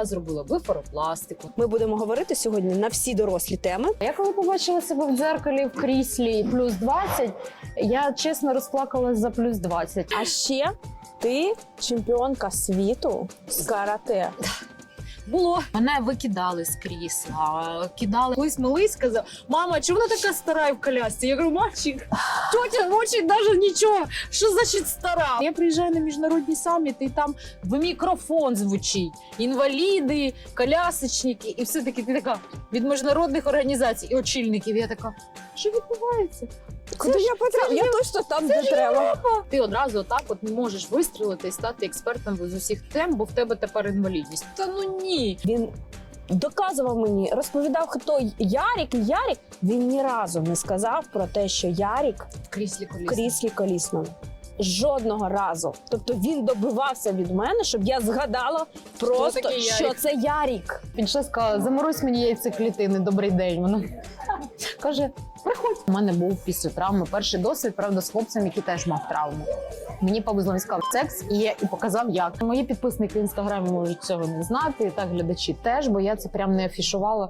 я зробила блефаропластику. Ми будемо говорити сьогодні на всі дорослі теми. Я коли побачила себе в дзеркалі в кріслі плюс 20, я чесно розплакалась за плюс 20. А ще ти чемпіонка світу з карате. Було мене викидали з крісла, кидали. Колись малий сказав: мама, чому вона така стара в колясці? Я говорю, мальчик, тетя мочить навіть нічого. Що значить стара? Я приїжджаю на міжнародні саміти, і там в мікрофон звучить. Інваліди, колясочники, і все таки ти така від міжнародних організацій і очільників. Я така, що відбувається? Куди я потрапила? Я точно там, де треба. Ти одразу отак от не можеш вистрілити і стати експертом з усіх тем, бо в тебе тепер інвалідність. Та ну ні. Він доказував мені, розповідав, хто Ярік. І Ярік він ні разу не сказав про те, що Ярік В кріслі в колісному. кріслі колісному. Жодного разу. Тобто він добивався від мене, щоб я згадала просто, такий Ярік? що це Ярік. Підійшла сказала, заморозь мені яйцеклітини, добрий день. Вона каже: приходь. У мене був після травми перший досвід, правда, з хлопцем, який теж мав травму. Мені повезло, він сказав секс і, я- і показав, як. Мої підписники в інстаграмі можуть цього не знати, і так глядачі теж, бо я це прям не афішувала